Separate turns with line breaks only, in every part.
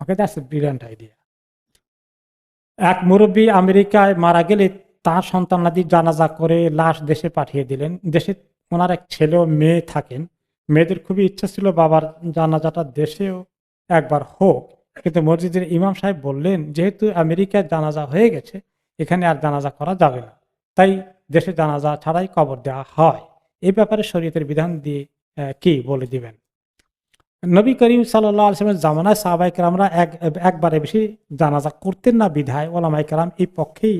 Okay that's brilliant idea এক মুরব্বী আমেরিকায় মারা গেলে তার সন্তানাদি জানাজা করে লাশ দেশে পাঠিয়ে দিলেন। দেশে ওনার এক ছেলে মেয়ে থাকেন। মেয়েদের খুবই ইচ্ছা ছিল বাবার জানাজাটা দেশেও একবার হোক। কিন্তু মসজিদের ইমাম সাহেব বললেন, যেহেতু আমেরিকায় জানাজা হয়ে গেছে, এখানে আর জানাজা করা যাবে না। তাই দেশে জানাজা ছাড়াই কবর দেওয়া হয়। এই ব্যাপারে শরীয়তের বিধান দিয়ে কি বলে দিবেন? নবী করিম সাল্লামের জামানায় সাহবাইকরামরা এক, একবারে বেশি জানাজা করতেন না, বিধায় ওলামাই ওলামাইকরাম এই পক্ষেই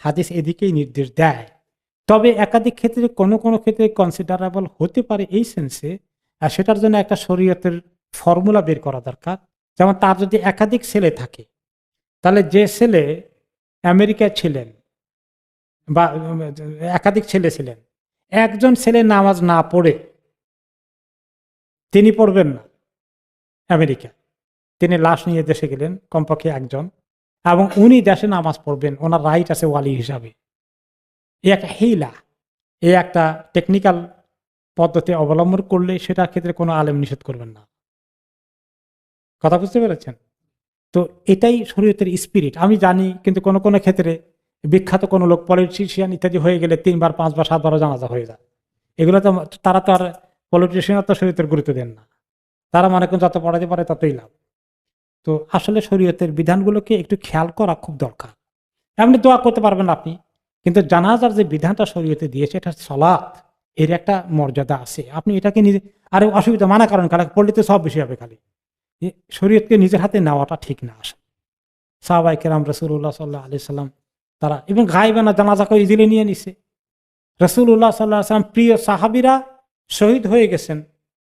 হাদিস এদিকেই নির্দেশ দেয়। তবে একাধিক ক্ষেত্রে, কোনো কোনো ক্ষেত্রে কনসিডারেবল হতে পারে এই সেন্সে আর সেটার জন্য একটা শরীয়তের ফর্মুলা বের করা দরকার। যেমন তার যদি একাধিক ছেলে থাকে, তাহলে যে ছেলে আমেরিকায় ছিলেন বা একাধিক ছেলে ছিলেন, একজন ছেলে নামাজ না পড়ে, তিনি পড়বেন না। আমেরিকা। তিনি লাশ নিয়ে দেশে গেলেন, কমপক্ষে একজন, এবং উনি দেশে নামাজ পড়বেন, ওনার রাইট আছে ওয়ালি হিসাবে। এ একটা হেইলা, এ একটা টেকনিক্যাল পদ্ধতি অবলম্বন করলে সেটার ক্ষেত্রে কোনো আলেম নিষেধ করবেন না। কথা বুঝতে পেরেছেন? তো এটাই শরীয়তের স্পিরিট আমি জানি, কিন্তু কোনো কোনো ক্ষেত্রে বিখ্যাত কোনো লোক পলিটিশিয়ান ইত্যাদি হয়ে গেলে তিনবার, পাঁচবার, সাতবারও জানাজা হয়ে যায়। এগুলো তো তারা তো আর পলিটিশিয়ান তো শরীয়তের গুরুত্ব দেন না। তারা মনে করেন যত পড়াতে পারে ততই লাভ। তো আসলে শরীয়তের বিধানগুলোকে একটু খেয়াল করা খুব দরকার। এমনি দোয়া করতে পারবেন আপনি, কিন্তু জানাজার যে বিধানটা শরীয়তে দিয়েছে এটা সলাৎ। এর একটা মর্যাদা আছে। আপনি এটাকে নিজে, আরে অসুবিধা, মানা কারণ খালি, পড়লে তো সব বেশি হবে খালি। শরীয়তকে নিজের হাতে নেওয়াটা ঠিক না আসে সাহবাই কেরাম রসুল্লাহ সাল্লাহ আলি সাল্লাম, তারা, এবং গাইবানা জানাজাকে ইজিলি নিয়ে নিছে। রসুল্লাহ সাল্লাহ সাল্লাম, প্রিয় সাহাবিরা শহীদ হয়ে গেছেন।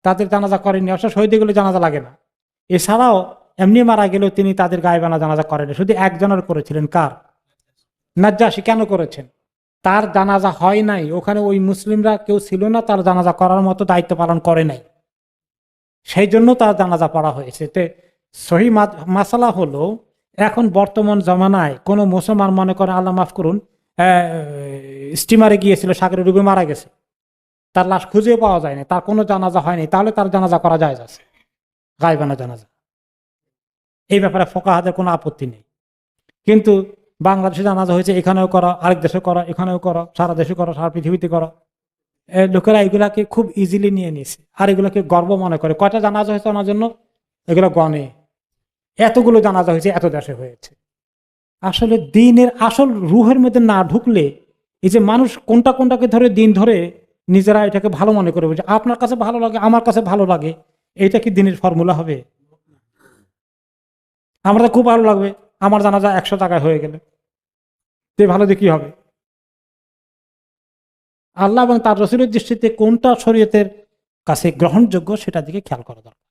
তাদের জানাজা করেননি, অবশ্য শহীদ এগুলো জানাজা লাগে না। এছাড়াও এমনি মারা গেলেও তিনি তাদের গায়ে গায়েবানা জানাজা করেনি শুধু একজনের করেছিলেন, কার? নাজ্জাসী কেন করেছেন? তার জানাজা হয় নাই, ওখানে ওই মুসলিমরা কেউ ছিল না, তার জানাজা করার মতো দায়িত্ব পালন করে নাই। সেই জন্য তার জানাজা পড়া হয়েছে। তে সহি মাসালা হলো, এখন বর্তমান জমানায় কোনো মুসলমান মনে করে আল্লাহ মাফ করুন স্টিমারে গিয়েছিল সাগরে ডুবে মারা গেছে। তার লাশ খুঁজে পাওয়া যায়নি, তার কোনো জানাজা হয়নি, তাহলে তার জানাজা করা যায় যাচ্ছে গাইবানা জানাজা। এই ব্যাপারে ফোকাহাদের কোনো আপত্তি নেই। কিন্তু বাংলাদেশে জানাজা হয়েছে, এখানেও করো, আরেক দেশে করো, এখানেও করো, সারা দেশে করো, সারা পৃথিবীতে করো। লোকেরা এগুলাকে খুব ইজিলি নিয়ে নিয়েছে, আর এগুলোকে গর্ব মনে করে। কয়টা জানাজা হয়েছে ওনার জন্য? এগুলো গণে। এতগুলো জানাজা হয়েছে, এত দেশে হয়েছে। আসলে দিনের আসল রুহের মধ্যে না ঢুকলে, এই যে মানুষ কোনটা কোনটাকে ধরে দিন ধরে নিজেরা এটাকে ভালো মনে করে বলছে, আপনার কাছে ভালো লাগে, আমার কাছে ভালো লাগে। এইটা কি দিনের ফর্মুলা হবে? আমার তো খুব ভালো লাগবে, আমার জানাজা একশো টাকায় হয়ে গেলে। তে ভালো দিয়ে কি হবে? আল্লাহ এবং তার রসুলের দৃষ্টিতে কোনটা শরীয়তের কাছে গ্রহণযোগ্য সেটা দিকে খেয়াল করা দরকার।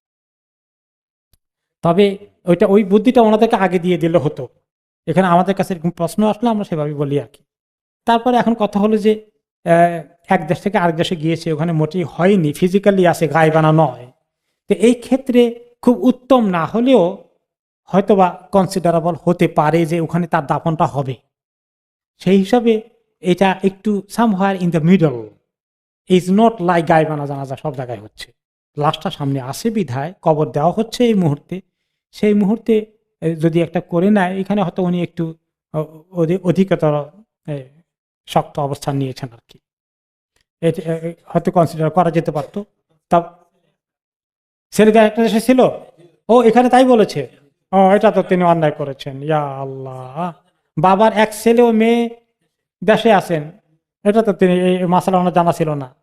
তবে ওইটা, ওই বুদ্ধিটা ওনাদেরকে আগে দিয়ে দিলে হতো। এখানে আমাদের কাছে এরকম প্রশ্ন আসলে আমরা সেভাবে বলি আর কি। তারপরে এখন কথা হলো যে এক দেশ থেকে আরেক দেশে গিয়েছে, ওখানে মোটেই হয়নি ফিজিক্যালি আছে গায়েবানা নয়। তো এই ক্ষেত্রে খুব উত্তম না হলেও হয়তোবা কনসিডারেবল হতে পারে যে ওখানে তার দাফনটা হবে। সেই হিসাবে এটা একটু somewhere in the middle is not like গায়েবানা জানাজা সব জায়গায় হচ্ছে। লাশটা সামনে আসে বিধায়, কবর দেওয়া হচ্ছে এই মুহূর্তে। সেই মুহূর্তে যদি একটা করে নেয়, এখানে হয়তো উনি একটু অধিকতর শক্ত অবস্থান নিয়েছেন আর কি। হয়তো কনসিডার করা যেতে পারতো। তা ছেলেটা একটা দেশে ছিল। ও এখানে তাই বলেছে, ও, এটা তো তিনি অন্যায় করেছেন। ইয়া আল্লাহ। বাবার এক ছেলে ও মেয়ে দেশে আছেন। এটা তো তিনি, এই মাসালা ওনার জানা ছিল না।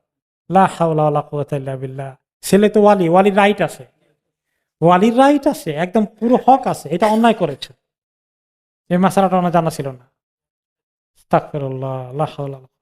ছেলে তো ওয়ালি, ওয়ালির রাইট আছে। ওয়ালির রাইট আছে, একদম পুরো হক আছে, এটা অন্যায় করেছে। এই মাসালাটা ওনার জানা ছিল না। হাওলা ওয়ালা